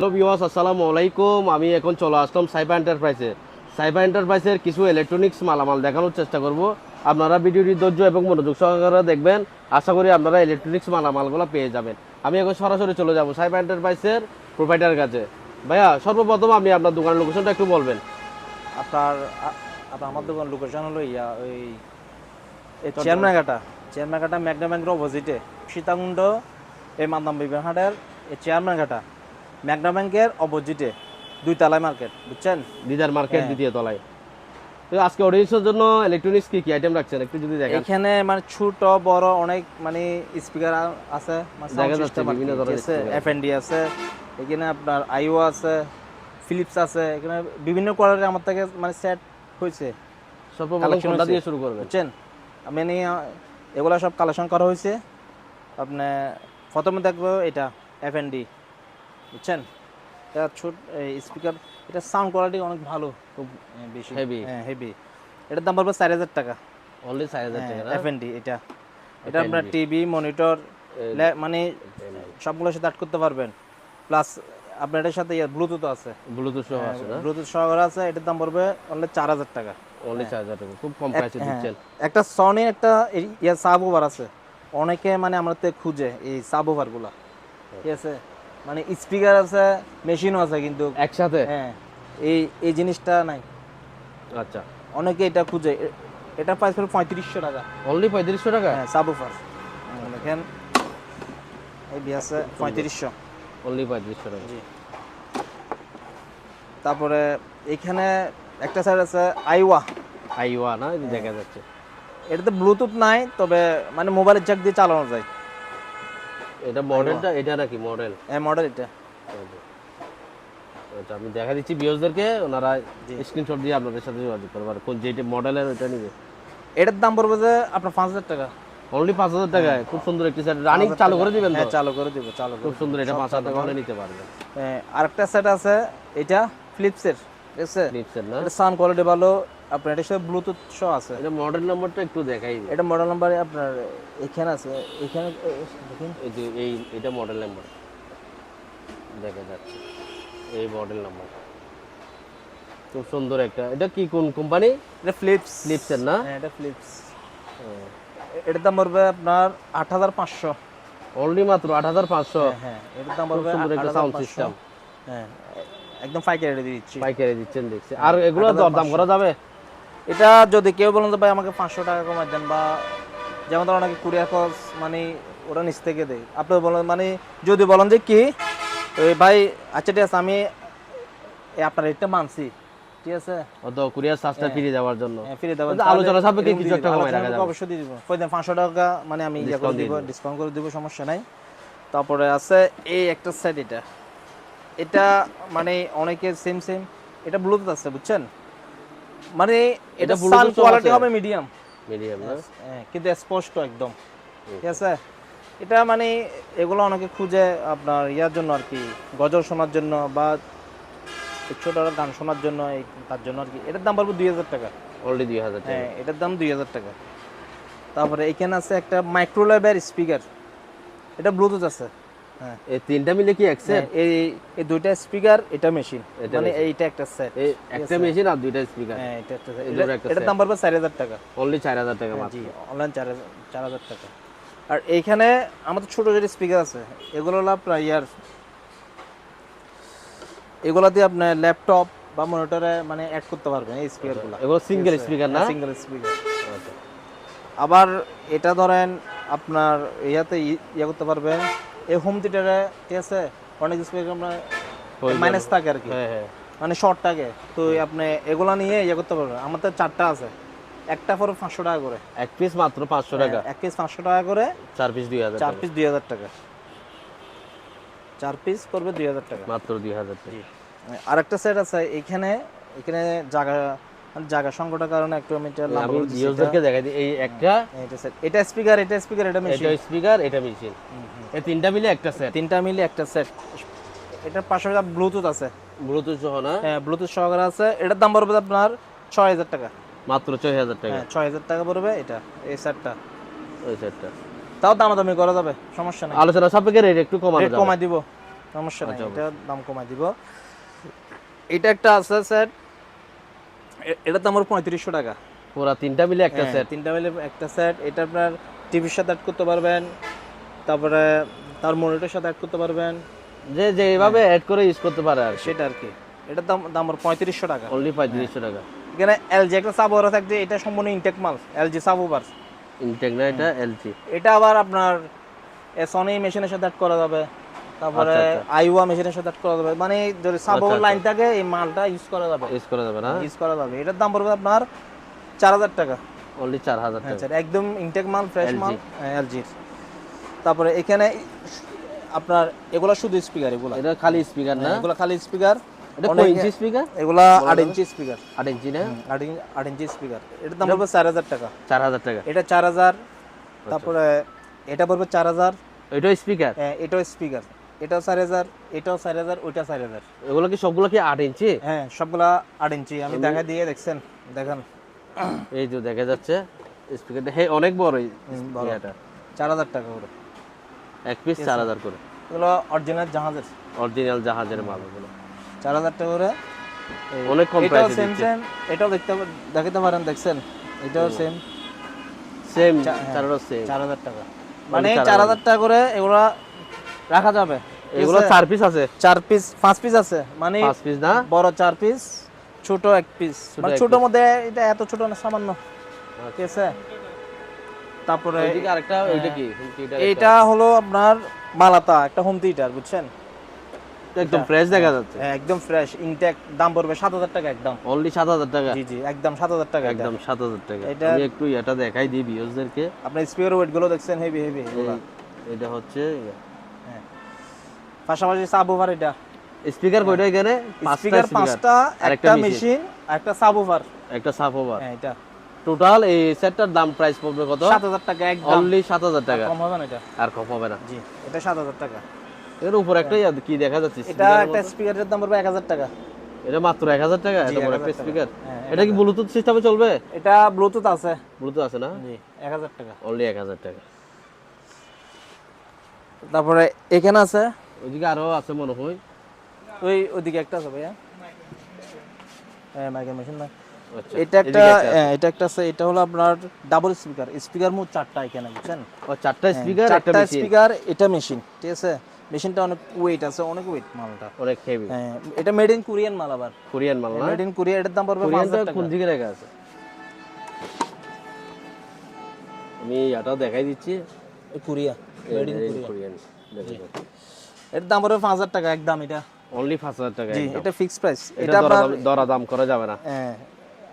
Hello ভিওয়াস আসসালামু আলাইকুম। আমি এখন চলে আসলাম সাইবার এন্টারপ্রাইজে সাইবার এন্টারপ্রাইজের কিছু ইলেকট্রনিক্স মালামাল দেখানোর চেষ্টা করব। আপনারা ভিডিওটি ধৈর্য এবং মনোযোগ সহকারে দেখবেন। আশা করি আপনারা ইলেকট্রনিক্স মালামালগুলো পেয়ে যাবেন। আমি এখন সরাসরি চলে যাব সাইবার এন্টারপ্রাইজের প্রোভাইডার কাছে। ভাইয়া সর্বপ্রথম আপনি আপনার দোকানের লোকেশনটা একটু বলবেন। আপনার আমার দোকান লোকেশন হলো ইয়া ওই এই চেয়ারম্যানঘাটা চেয়ারম্যানঘাটা ম্যাগনা ব্যাংকের অপোজিটে। সীতাকুণ্ড এই মাদাম বিবাহাটের এই চেয়ারম্যানঘাটা ম্যাগনা ব্যাংকের অপোজিটে দুই তালাই মার্কেট বুঝছেন? দিদার মার্কেট হ্যাঁ। দ্বিতীয় তলায়। তো আজকে অডিয়েন্সের জন্য ইলেকট্রনিক্স কি কি আইটেম রাখছেন? একটু যদি দেখেন। এখানে মানে ছোট বড় অনেক মানে স্পিকার আছে মানে দেখা যাচ্ছে বিভিন্ন ধরনের speaker আছে। এখানে আপনার আইও আছে ফিলিপস আছে এখানে বিভিন্ন কোয়ালিটির আমার থেকে মানে সেট হয়েছে। সর্বপ্রথম Collection কোনটা দিয়ে শুরু করবেন বুঝছেন? আমি এনে এগুলো সব কালেকশন করা হয়েছে। আপনি প্রথমে দেখব এটা এফ এন ডি বুঝছেন? এটা ছোট স্পিকার এটা সাউন্ড কোয়ালিটি অনেক ভালো খুব বেশি। Heavy। হ্যাঁ হেভি এটার দাম পড়বে চার হাজার টাকা। অনলি চার হাজার টাকা? এফ এটা। এটা আপনার টিভি মনিটর মানে সবগুলোর সাথে অ্যাড করতে পারবেন। প্লাস আপনার এটার সাথে ব্লুটুথ আছে। ব্লুটুথ সহ আছে ব্লুটুথ সহকারে আছে এটার দাম পড়বে অনলি চার হাজার টাকা। অনলি চার হাজার টাকা খুব কম প্রাইসে হ্যাঁ, দিচ্ছেন। একটা সনি একটা এই- ইয়া সাব ওভার আছে। অনেকে মানে আমরা তো খুঁজে এই সাব ওভারগুলা ঠিক আছে? মানে স্পিকার আছে মেশিনও আছে কিন্তু। একসাথে? হ্যাঁ এই এই জিনিসটা নাই। আচ্ছা। অনেকে এটা খুঁজে। এটা প্রাইস পড়বে পঁয়ত্রিশশো টাকা। অনলি পঁয়ত্রিশশো টাকা? হ্যাঁ সাব ওভার দেখেন এই বি আছে পঁয়ত্রিশশো। অনলি পঁয়ত্রিশশো টাকা। জি। তারপরে এখানে একটা সাইড আছে আইওয়া। আইওয়া না? দেখা যাচ্ছে। এটাতে ব্লুটুথ নাই তবে মানে মোবাইলের জ্যাক দিয়ে চালানো যায়। এটা মডেলটা এটা নাকি মডেল এই মডেল এটা। আচ্ছা। আমি দেখা দিচ্ছি বিয়সদেরকে ওনারা স্ক্রিনশট দিয়ে আপনাদের সাথে যোগাযোগ করতে পারে কোন যেটা মডেলের ওইটা নিবে। এটার দাম পড়বে যে আপনার পাঁচ হাজার টাকা। অনলি পাঁচ হাজার টাকায় খুব সুন্দর একটি সেট রানিং চালু করে দিবেন হ্যাঁ চালু করে দিব চালু খুব সুন্দর এটা পাঁচ হাজার টাকা হলে নিতে পারবেন। হ্যাঁ, আরেকটা সেট আছে এটা ফ্লিপসের ঠিক আছে? নিচ্ছেন না? সাউন্ড কোয়ালিটি ভালো। আপনার এটার সাথে ব্লুটুথ শো আছে। এটা মডেল নাম্বারটা একটু দেখাই এটা মডেল নাম্বার আপনার এখানে আছে। এখানে দেখুন। এই যে এই এটা মডেল নাম্বার দেখা যাচ্ছে। এই মডেল নাম্বার খুব সুন্দর একটা এটা কি কোন কোম্পানি এটা ফ্লিপস ফ্লিপসের না? হ্যাঁ এটা ফ্লিপস এটার দাম পড়বে আপনার আট হাজার পাঁচশো। অনলি মাত্র আট হাজার পাঁচশো? হ্যাঁ এটার দাম পড়বে সুন্দর একটা সাউন্ড সিস্টেম হ্যাঁ একদম পাইকারি দিচ্ছি। পাইকারি দিচ্ছেন দেখছি। আর এগুলো দরদাম করা যাবে? এটা যদি কেউ বলেন যে ভাই আমাকে পাঁচশো টাকা কমাই দেন বা যেমন ধরো অনেকে কুরিয়ার কস মানে ওরা নিচ থেকে দেয়। আপনি বলেন মানে যদি বলেন যে কি ভাই আচ্ছা ঠিক আছে আমি আপনার রেটটা মানছি। ঠিক আছে? অত কুরিয়ার চার্জটা ফিরে যাওয়ার জন্য। হ্যাঁ, ফিরে দেবেন কিন্তু আলোচনা সাপেক্ষে কিছু একটা কমাই রাখা যাবে। অবশ্যই দিব। টাকা মানে আমি ইয়ে করে দিব ডিসকাউন্ট করে দিব সমস্যা নাই। তারপরে আছে এই একটা সেট এটা। এটা মানে অনেকে সেম সেম এটা ব্লুটুথ আছে বুঝছেন? মানে এটা সাউন্ড কোয়ালিটি হবে মিডিয়াম মিডিয়াম না? হ্যাঁ, কিন্তু স্পষ্ট একদম। ঠিক আছে? এটা মানে এগুলো অনেকে খুঁজে আপনার ইয়ার জন্য আর কি গজল শোনার জন্য বা ছোট গান শোনার জন্য এই- তার জন্য আর কি। এটার দাম পড়বে দুই হাজার টাকা। অলরেডি দুই হাজার টাকা। হ্যাঁ এটার দাম দুই হাজার টাকা। তারপরে এখানে আছে একটা মাইক্রোলেভের স্পিকার এটা ব্লুটুথ আছে। এই তিনটা মিলে কি একসেট হ্যাঁ, এই এই দুইটা স্পিকার এটা মেশিন মানে এইটা একটা সেট একটা মেশিন আর দুইটা স্পিকার হ্যাঁ এটা একটা দুটো এটা- দাম পড়বে চার হাজার টাকা। অনলি চার হাজার টাকা মাত্র। জি অনলাইন চার হাজার চার হাজার টাকা। আর এইখানে আমাদের ছোট যে স্পিকার আছে এগুলো হলো আপনার ইয়ার এগুলো দিয়ে আপনার ল্যাপটপ বা মনিটরে মানে অ্যাড করতে পারবেন এই স্পিকারগুলো এগুলো সিঙ্গেল স্পিকার না? সিঙ্গেল স্পিকার আবার এটা ধরেন আপনার ইয়াতে ইয়ে করতে পারবেন। এই হোম থিয়েটারে ঠিক আছে? অনেক স্পিকার মাইনাস থাকে আর কি হ্যাঁ হ্যাঁ। মানে শর্ট থাকে। তো আপনি এগুলা নিয়ে ইয়ে করতে পারবেন। আমার তো চারটা আছে। একটা পরে পাঁচশো টাকা করে। এক পিস মাত্র পাঁচশো টাকা? এক পিস পাঁচশো টাকা করে। চার পিস দুই হাজার চার পিস দুই হাজার টাকা। চার পিস পড়বে দুই হাজার টাকা। মাত্র দুই হাজার টাকা। আরেকটা সেট আছে। এখানে এখানে জায়গা জায়গা সংকটের কারণে একটু আমি এটা আমি ভিউয়ারদেরকে দেখাই দিই এই একটা এটা। set। এটা স্পিকার এটা স্পিকার এটা মেশিন এটা স্পিকার এটা মেশিন এই তিনটা মিলে একটা সেট তিনটা মিলে একটা সেট এটার পাশাপাশি ব্লুটুথ আছে। ব্লুটুথ সহ না? হ্যাঁ ব্লুটুথ সহকারে আছে। এটার দাম পড়বে আপনার ছয় হাজার টাকা। মাত্র ছয় হাজার টাকা। হ্যাঁ ছয় হাজার টাকা পড়বে এটা এই সেটটা ওই সেটটা তাও দামাদামি করা যাবে সমস্যা নেই। আলোচনা সাপেক্ষে রেট একটু কমানো যাবে। কমাই দিব সমস্যা নেই আচ্ছা, এটা দাম কমাই দিব। এটা একটা আছে সেট এটার দাম পঁয়ত্রিশশো টাকা। পুরা তিনটা মিলে একটা হ্যাঁ, সেট তিনটা মিলে একটা সেট এটা আপনার টিভির সাথে অ্যাড করতে পারবেন তারপরে তার মনিটরের সাথে অ্যাড করতে পারবেন। যে যেভাবে অ্যাড করে ইউজ করতে পারে আর সেটা আর কি। এটার দাম দাম পঁয়ত্রিশশো টাকা। অনলি পঁয়ত্রিশশো টাকা। এখানে এলজি একটা সাবওয়ার থাকছে এটা সম্পূর্ণ ইনটেক মাল এলজি সাবওয়ার ইনটেক না এটা এলজি এটা আবার আপনার সনি মেশিনের সাথে অ্যাড করা যাবে। তারপরে আচ্ছা, আচ্ছা। আইওয়া মেশিনের সাথে করা যাবে। মানে যদি সাবওয়ার আচ্ছা। লাইন থাকে এই মালটা ইউজ করা যাবে। ইউজ করা যাবে না? ইউজ করা যাবে। এটার দাম পড়বে আপনার চার হাজার টাকা। অনলি চার হাজার হ্যাঁ টাকা। স্যার একদম ইনটেক মাল ফ্রেশ মাল এলজির তারপরে এখানে আপনার এগুলা শুধু স্পিকার এগুলা। এটা খালি স্পিকার না? এগুলা খালি স্পিকার এটা কয় ইঞ্চি স্পিকার এগুলা আট ইঞ্চি স্পিকার আট ইঞ্চি না? আট ইঞ্চি আট ইঞ্চি স্পিকার এটার দাম পড়বে চার হাজার টাকা। চার হাজার টাকা। এটা চার হাজার তারপরে এটা পড়বে চার হাজার। এটা স্পিকার হ্যাঁ, এটাও স্পিকার এটাও চার হাজার এটাও চার হাজার ওইটা চার হাজার। এগুলো কি সবগুলো কি আট ইঞ্চি? হ্যাঁ সবগুলা আট ইঞ্চি। আমি দেখা দিয়ে দেখছেন দেখেন। এই যে দেখা যাচ্ছে স্পিকারটা হে অনেক বড়। এটা চার হাজার টাকা করে। এক পিস চার হাজার করে। এগুলো অরিজিনাল জাহাজের। অরিজিনাল জাহাজের মাল ওগুলো চার হাজার টাকা করে। অনেক কম প্রাইসে সেম সেম এটাও দেখতে দেখাতে পারেন দেখছেন? এটাও সেম সেম চা- হ্যাঁ। সেম চার হাজার টাকা। মানে চার চার হাজার টাকা করে এগুলা রাখা যাবে। এগুলো চার পিস আছে। চার পিস পাঁচ পিস আছে। মানে পাঁচ পিস না? বড় চার পিস ছোট এক পিস মানে ছোট মধ্যে এটা এত ছোট না সামান্য। ঠিক আছে? তারপরে আরেকটা ওইটা কি? এটা এটা হলো আপনার মালাতা একটা হোম থিয়েটার বুঝছেন? একদম ফ্রেশ দেখা যাচ্ছে। হ্যাঁ, একদম ফ্রেশ ইনটেক দাম পড়বে সাত হাজার টাকা একদম। অনলি সাত হাজার টাকা? জি জি একদম সাত হাজার টাকা একদম একদম সাত হাজার টাকা। এটা- আমি একটু এটা দেখাই দিই ভিউজদেরকে আপনার স্পিয়ার ওয়েটগুলো দেখছেন হেভি হেভি এটা হচ্ছে পাশাপাশি সাবওভার এটা। স্পিকার কয়টা এখানে স্পিকার পাঁচটা একটা মেশিন একটা সাবওভার একটা সাফ ওভার হ্যাঁ এটা। টোটাল এই সেটটার দাম প্রাইস পড়বে কত? সাত হাজার টাকা একদম। অনলি সাত হাজার টাকা। কম হবে না এটা? আর কম হবে না। জি এটা সাত হাজার টাকা। এর উপর একটা কি দেখা যাচ্ছে? এটা একটা স্পিকারের দাম পড়বে এক হাজার টাকা। এটা মাত্র এক হাজার টাকা? এত বড় একটা স্পিকার হ্যাঁ, এটা কি ব্লুটুথ সিস্টেমে চলবে? এটা ব্লুটুথ আছে। ব্লুটুথ আছে না? জি এক হাজার টাকা। অনলি এক হাজার টাকা। তারপরে এখানে আছে ওইদিকে আরও আছে মনে হয়। ওই ওইদিকে একটা আছে ভাইয়া। হ্যাঁ মাইকের মেশিন না। আচ্ছা এটা একটা হ্যাঁ, এটা একটা আছে এটা হলো আপনার ডাবল স্পিকার স্পিকার মোট চারটা এখানে বুঝছেন? ও চারটা স্পিকার একটা চারটা স্পিকার এটা মেশিন ঠিক আছে? মেশিনটা অনেক ওয়েট আছে অনেক ওয়েট মালটা। অনেক হেভি হ্যাঁ এটা মেড ইন কোরিয়ান মাল আবার। কোরিয়ান মাল না? মেড ইন কোরিয়া এটার দাম পড়বে পাঁচ কোরিয়ানটা হাজার কোন দিকে রেখা আছে? আমি এটাও দেখাই দিচ্ছি। Korea made in Korea Korean দেখো এটার দাম পড়বে পাঁচ হাজার টাকা একদম এটা। অনলি পাঁচ হাজার টাকা জি এটা ফিক্স প্রাইস এটা আপনার দরা- দাম করা যাবে না। হ্যাঁ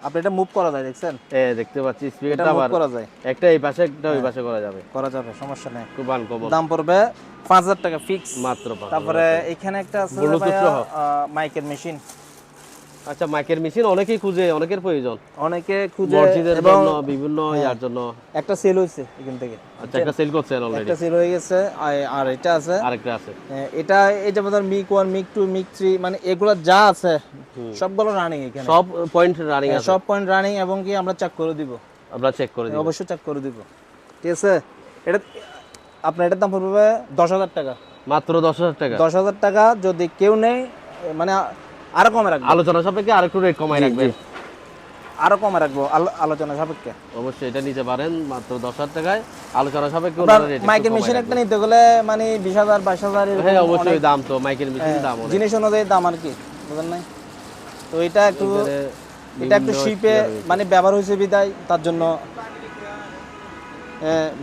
আপনি এটা মুভ করা যায় দেখছেন? এ দেখতে পাচ্ছি স্পিকারটা মুভ আবার করা যায়। একটা এই পাশে একটা ওই পাশে করা যাবে। করা যাবে সমস্যা নেই। খুব আনকমন দাম পড়বে পাঁচ হাজার টাকা ফিক্স মাত্র তারপরে এখানে একটা আছে ব্লুটুথ সহ? মাইকের মেশিন আচ্ছা মাইকের মেশিন অনেকেই খুঁজে অনেকের প্রয়োজন। অনেকে খুঁজে মসজিদের জন্য বিভিন্ন ইয়ার জন্য। একটা সেল হয়েছে এখান থেকে। আচ্ছা একটা সেল করছেন অলরেডি একটা সেল হয়ে গেছে আর- এটা আছে। আরেকটা আছে। এটা এই যে আমাদের mic one mic two mic three মানে এগুলো যা আছে সবগুলো রানিং এখানে। সব পয়েন্ট রানিং হ্যাঁ, আছে। সব পয়েন্ট রানিং এবং কি আমরা চেক করে দিব। আমরা চেক করে দিব। অবশ্যই চেক করে দিব। ঠিক আছে? এটা আপনার এটার দাম পড়বে দশ হাজার টাকা। মাত্র দশ হাজার টাকা। দশ হাজার টাকা যদি কেউ নেই মানে আরও কমে রাখব। আলোচনা সাপেক্ষে আরেকটু রেট কমাই রাখবেন আরও কমে রাখব আলোচনা সাপেক্ষে। অবশ্যই এটা নিতে পারেন মাত্র দশ হাজার টাকায়। আলোচনা সাপেক্ষে মাইকের মেশিন একটা নিতে গেলে মানে বিশ হাজার বাইশ হাজার হ্যাঁ অবশ্যই দাম তো মাইকের মেশিন হ্যাঁ, দাম জিনিস অনুযায়ী দাম আর কি বুঝলেন নাই? তো এটা একটু এটা একটু শিপে মানে ব্যবহার হয়েছে বিদায় তার জন্য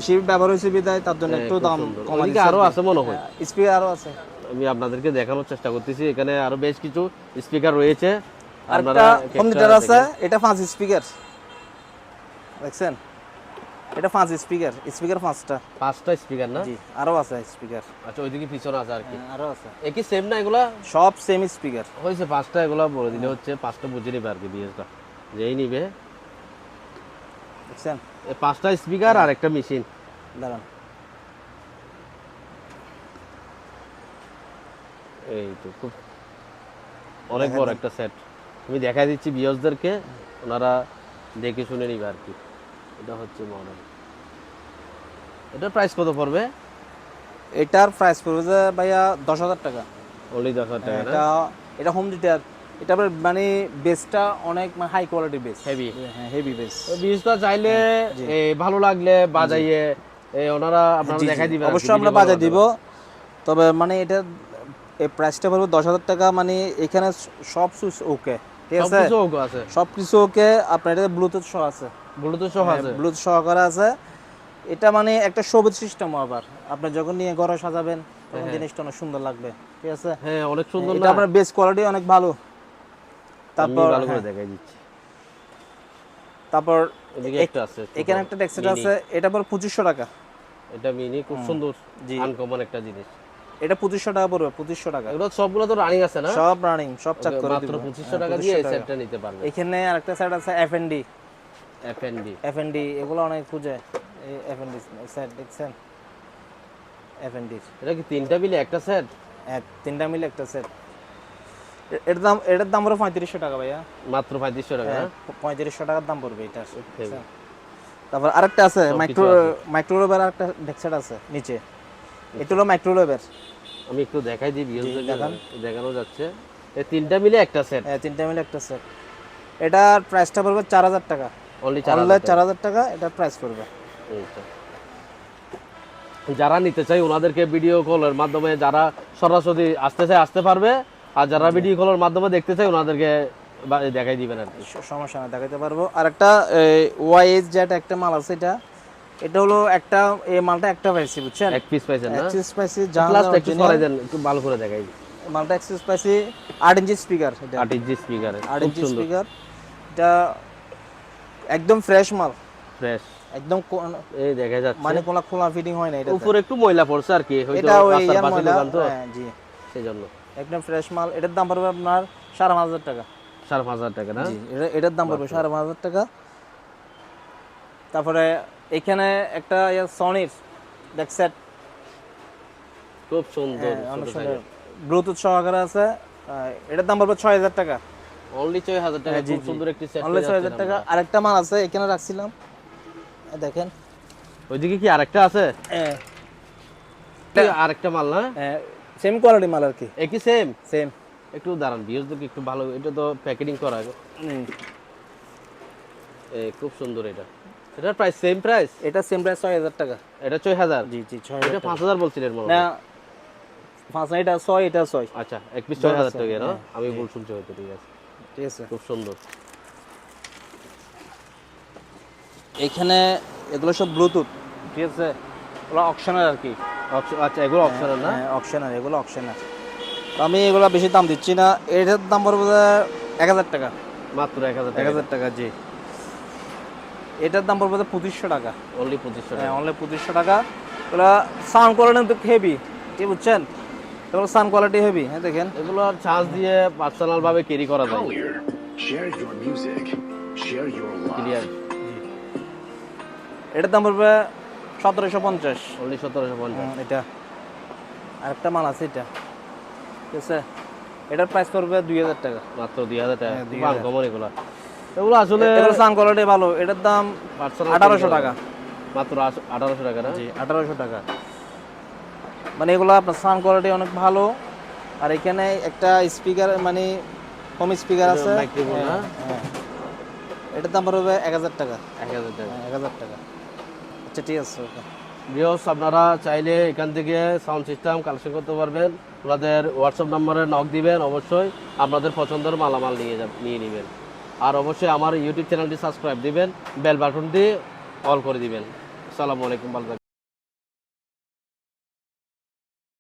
শিপ ব্যবহার হয়েছে বিদায় তার জন্য একটু দাম কমা ওইদিকে আরও আছে মনে হয়। স্পিকার আরও আছে। আমি আপনাদেরকে দেখানোর চেষ্টা করতেছি। এখানে আরও বেশ কিছু স্পিকার রয়েছে। আর আপনারা হোম থিয়েটার আছে এটা পাঁচ স্পিকার দেখছেন? এটা পাঁচ স্পিকার স্পিকার পাঁচটা। পাঁচটা স্পিকার না? জি আরও আছে স্পিকার আচ্ছা ওইদিকে পিছনে আছে আর কি আরও আছে। একই সেম না এগুলা? সব সেম স্পিকার হয়েছে পাঁচটা এগুলা বলে দিলে হচ্ছে পাঁচটা বুঝে নিবে আর কি বিএসটা যেই নিবে। দেখছেন? পাঁচটা স্পিকার আর একটা মেশিন দাঁড়ান। এই তো। খুব অনেক বড় একটা সেট আমি দেখাই দিচ্ছি বিয়সদেরকে ওনারা দেখে শুনে নিবে আর কি। এটা হচ্ছে মডেল এটার প্রাইস কত পড়বে? এটার প্রাইস পড়বে যে ভাইয়া দশ হাজার টাকা। অনলি দশ হাজার টাকা এটা এটা হোম থিয়েটার এটা আবার মানে বেসটা অনেক মানে হাই কোয়ালিটি বেস হেভি হ্যাঁ হেভি বেস বীজটা চাইলে ভালো লাগলে বাজাইয়ে ওনারা আপনারা দেখাই দিবেন অবশ্যই আমরা করার দিব। তবে মানে এটা এই প্রাইসটা পড়বে দশ হাজার টাকা মানে এখানে সব সুইচ ওকে ঠিক। আছে? সব কিছু ওকে আপনার এটা ব্লুটুথ সহ আছে। ব্লুটুথ সহ আছে? ব্লুটুথ সহকারে আছে। এটা মানে একটা সবুজ সিস্টেম আবার। আপনি যখন নিয়ে ঘরে সাজাবেন তখন জিনিসটা অনেক সুন্দর লাগবে ঠিক আছে? হ্যাঁ অনেক সুন্দর এটা আপনার বেস কোয়ালিটি অনেক ভালো। তারপর ভালো করে হ্যাঁ, দেখাই দিচ্ছি। তারপর এদিকে একটা আছে এখানে একটা ডেক্সেট আছে এটা পর পঁচিশশো টাকা। এটা মিনি খুব সুন্দর জি। আনকমন একটা জিনিস। এটা পঁচিশশো টাকা পড়বে পঁচিশশো টাকা। এগুলো সবগুলো তো রানিং আছে না? সব রানিং সব চাক করে মাত্র দিব। পঁচিশশো টাকা দিয়ে এই সেটটা নিতে পারবে। এখানে আরেকটা সাইড আছে F N D F N D F N D এগুলো অনেক খুঁজে। এই এফ এন ডি সেট দেখছেন? এফ এন ডি এটা কি তিনটা মিলে একটা সেট এক তিনটা মিলে একটা সেট এটার দাম এটার দাম পড়বে পঁয়ত্রিশশো টাকা ভাইয়া। মাত্র পঁয়ত্রিশশো টাকা না? পঁয়ত্রিশশো টাকার দাম পড়বে এটা। তারপর আরেকটা আছে মাইক্রো মাইক্রোওয়েভের আরেকটা ডেক্সেট আছে নিচে। এটা হলো মাইক্রোওয়েভের আমি একটু দেখাই দিই ভিউজদেরকে দেখানো। যাচ্ছে। এই তিনটা মিলে একটা সেট হ্যাঁ তিনটা মিলে একটা সেট এটার প্রাইসটা পড়বে চার হাজার টাকা। অনলি চার হাজার টাকা। এটার প্রাইস পড়বে। যারা নিতে চাই ওনাদেরকে ভিডিও কলের মাধ্যমে যারা সরাসরি আসতে চাই আসতে পারবে। আর যারা ভিডিও কলের মাধ্যমে দেখতে চাই ওনাদেরকে দেখাই দিবেন আর কি। সমস্যা না দেখাতে পারব। আর একটা ওয়াইএস জেট একটা মাল আছে এটা। এটা হলো একটা এই মালটা একটা পাইছি বুঝছেন? এক পিস পাইছেন না? অ্যাক্সিস পাইছি জাহাজ প্লাস একটু সরাই দেন একটু ভালো করে দেখাই। মালটা অ্যাক্সিস পাইছি আট ইঞ্চি স্পিকার এটা। আট ইঞ্চি স্পিকারে আট খুব ইঞ্চি স্পিকার এটা একদম ফ্রেশ মাল। ফ্রেশ একদম এই দেখা যাচ্ছে। মানে কোনো খোলা ফিটিং হয় না এটা উপরে একটু ময়লা পড়ছে আর কি হয়তো এটা ওই রাস্তার পাশে ময়লা। দোকান তো। হ্যাঁ জি। সেই জন্য একদম ফ্রেশ মাল। এটার দাম পড়বে আপনার সাড়ে পাঁচ হাজার টাকা। সাড়ে পাঁচ হাজার টাকা না? জি এটার দাম পড়বে সাড়ে পাঁচ হাজার টাকা। তারপরে এখানে একটা সনির ডেক্সেট খুব সুন্দর অনেক সুন্দর। ব্লুটুথ সহকারে আছে। এটার দাম পড়বে ছয় হাজার টাকা। অনলি ছয় হাজার টাকা হ্যাঁ, খুব সুন্দর একটি সেট অনলি ছয় হাজার টাকা। আরেকটা মাল আছে এখানে রাখছিলাম। দেখেন। ওইদিকে কি আরেকটা আছে? কি আরেকটা মাল না? সেম কোয়ালিটি মাল আর কি। একই সেম সেম একটু দাঁড়ান ভিউজদেরকে একটু ভালো এটা তো প্যাকেটিং করা খুব সুন্দর এটা। এটার প্রাইস সেম প্রাইস এটা সেম প্রাইস ছয় হাজার টাকা। এটা ছয় হাজার? জি জি ছয় এটা পাঁচ হাজার বলছিলেন হয়। না পাঁচ না, এটা ছয় এটা ছয়। আচ্ছা এক পিস ছয় হাজার টাকা না? আমি ভুল শুনছি হয়তো ঠিক আছে। ঠিক আছে। খুব সুন্দর। এখানে এগুলো সব ব্লুটুথ। ঠিক আছে ওগুলো অপশনাল আর কি। আচ্ছা এগুলো অপশনাল না? হ্যাঁ অপশনাল এগুলো অপশনাল আমি এগুলো বেশি দাম দিচ্ছি না। এটার দাম পড়বে এক হাজার টাকা। মাত্র এক হাজার এক টাকা হাজার টাকা জি। এটার দাম পড়বে পঁচিশশো টাকা। অনলি পঁচিশশো টাকা। হ্যাঁ অনলি পঁচিশশো টাকা। এগুলো সাউন্ড কোয়ালিটি তো হেভি ঠিক বুঝছেন? এগুলো সাউন্ড কোয়ালিটি হেভি হ্যাঁ দেখেন। এগুলো চার্জ দিয়ে পার্সোনাল ভাবে ক্যারি করা যায়. ক্লিয়ার এটার দাম পড়বে সতেরোশো পঞ্চাশ। অনলি সতেরোশো পঞ্চাশ। এটা। আরেকটা মাল আছে এটা। ঠিক আছে? এটার প্রাইস পড়বে দুই হাজার টাকা। মাত্র দুই হাজার টাকা। হ্যাঁ, দুই খুব আনকমন এগুলো। এগুলো আসলে এগুলো সাউন্ড কোয়ালিটি ভালো। এটার দাম আঠারোশো টাকা। মাত্র আঠারোশো টাকা না? জি আঠারোশো টাকা। মানে এগুলো আপনার সাউন্ড কোয়ালিটি অনেক ভালো। আর এখানে একটা স্পিকার মানে হোম স্পিকার আছে। হ্যাঁ? হ্যাঁ। এটার দাম পড়বে এক হাজার টাকা। এক হাজার টাকা। হ্যাঁ, এক হাজার টাকা। আচ্ছা ঠিক আছে ওকে। আপনারা চাইলে এখান থেকে সাউন্ড সিস্টেম কালেকশন করতে পারবেন। ওনাদের হোয়াটসঅ্যাপ নম্বরে নক দিবেন অবশ্যই। আপনাদের পছন্দের মালামাল নিয়ে যাব নিয়ে নেবেন। আর অবশ্যই আমার ইউটিউব চ্যানেলটি সাবস্ক্রাইব দিবেন বেল বাটনটি অল করে দিবেন আসসালামু আলাইকুম, ভালো।